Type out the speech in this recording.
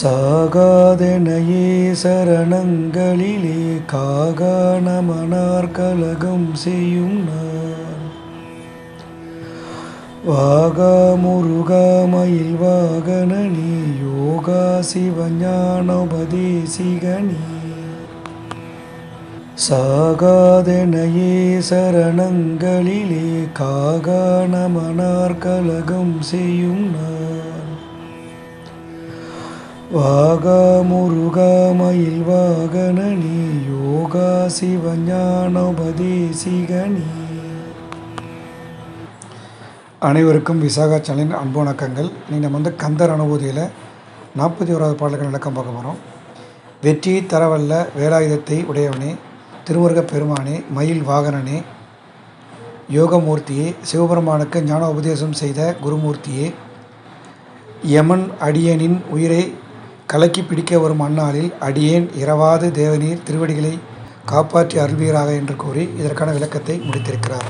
சாகாதெனையே சரணங்களிலே காகாணமனார் கலகம் செய்யும் நான். வாகா முருகா மயில் வாகனனே யோகா சிவஞானோபதேசிகனே சாகாதெனையே சரணங்களிலே காகாணமனார் கலகம் செய்யும் நான். வாகா முருகா மயில் வாகனனே யோகா சிவஞானோபதேசிகனி அனைவருக்கும் விசாகா சேனலின் அன்பு வணக்கங்கள் நீங்கள் நம்ம வந்து கந்தர் அனுபூதியில் நாற்பத்தி ஓராவது பாடல்கள் விளக்கம் பார்க்க போகிறோம் வெற்றி தரவல்ல வேலாயுதத்தை உடையவனே திருமுருகப் பெருமானே மயில் வாகனனே. யோகமூர்த்தியே சிவபெருமானுக்கு ஞான உபதேசம் செய்த குருமூர்த்தியே. யமன் அடியனின் உயிரை கலக்கி பிடிக்க வரும் அந்நாளில் அடியேன் இரவாது தேவநீர் திருவடிகளை காப்பாற்றி அருள்வீராக என்று கூறி இதற்கான விளக்கத்தை முடித்திருக்கிறார்.